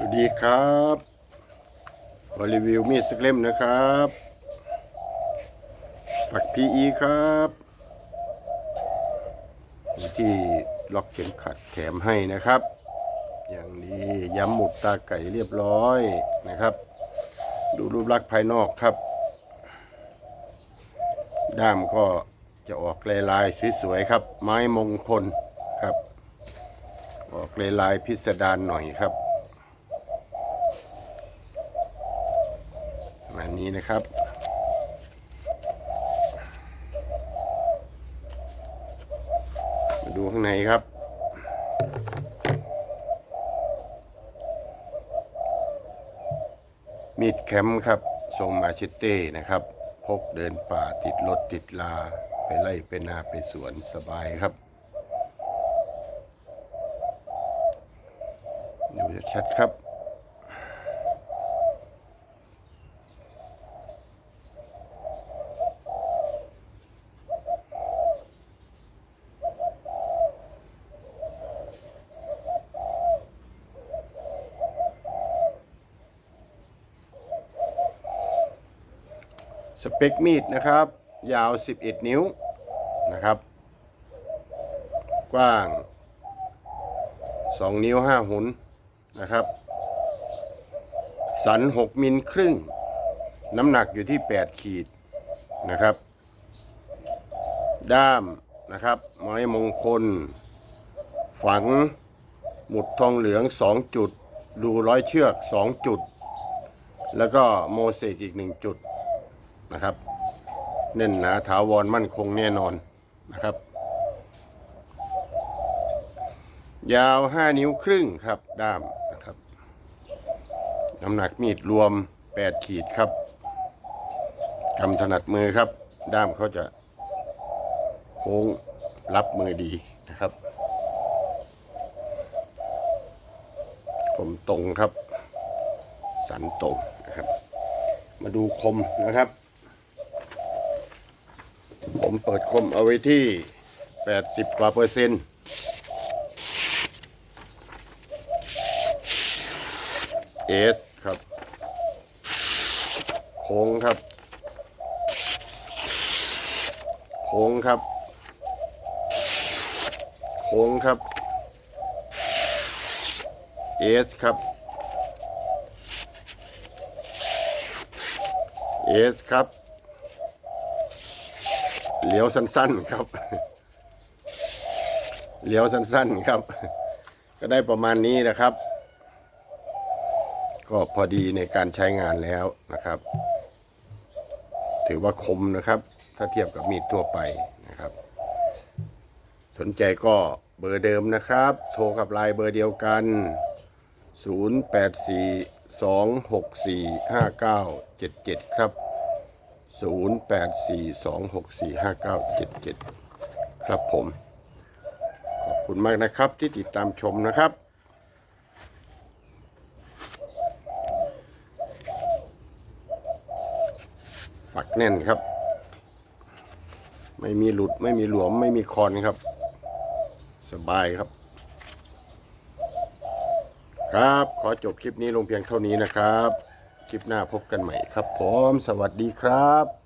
วัสดีครับขอรีวิวมีดสักเล่มนะครับปัก PE ครับที่ล็อกเข็มขัดแถมให้นะครับ อย่างนี้ย้ำหมุดตาไก่เรียบร้อยนะครับ ดูรูปลักษณ์ภายนอกครับ ด้ามก็จะออกลายลายๆสวยๆครับ ไม้มงคลครับ ออกลายลายๆพิสดารหน่อยครับ ประมาณ นี้นะครับ มาดูข้างในครับ มีดแคมป์ครับทรงมาเชตเต้นะครับ พกเดินป่าติดรถติดลา ไปไล่ไปนาไปสวนสบายครับดูชัดครับ สเปคมีดนะครับ ยาว 11 นิ้วนะครับ กว้าง 2 นิ้ว 5 หุนนะครับ สัน 6 มิลครึ่ง น้ำหนักอยู่ที่ 8 ขีดนะครับ ด้ามนะครับไม้มงคล ฝังหมุดทองเหลือง 2 จุด ดูร้อยเชือก 2 จุด แล้วก็โมเสกอีก 1 จุด นะครับแน่นหนาถาวรมั่นคงแน่นอนนะครับ ยาว 5 นิ้วครึ่งครับด้ามนะครับ น้ำหนักมีดรวม 8 ขีดครับกำถนัดมือครับ ด้ามเขาจะโค้งรับมือดีนะครับผมตรงครับ สันตรงนะครับ มาดูคมนะครับ ผมเปิดคมเอาไว้ที่ 80 กว่าเปอร์เซ็นต์เอสครับ โค้งครับ โค้งครับ โค้งครับเอสครับเอสครับ เลี้ยวสั้นๆครับ เลี้ยวสั้นๆครับ ก็ได้ประมาณนี้นะครับ ก็พอดีในการใช้งานแล้วนะครับ ถือว่าคมนะครับ ถ้าเทียบกับมีดทั่วไปนะครับ สนใจก็เบอร์เดิมนะครับ โทรกับไลน์เบอร์เดียวกัน 0842645977 ครับ 0842645977 ครับผม ขอบคุณมากนะครับที่ติดตามชมนะครับ ฝักแน่นครับ ไม่มีหลุดไม่มีหลวมไม่มีคอนครับ สบายครับ ครับ ขอจบคลิปนี้ลงเพียงเท่านี้นะครับ คลิปหน้าพบกันใหม่ครับผม สวัสดีครับ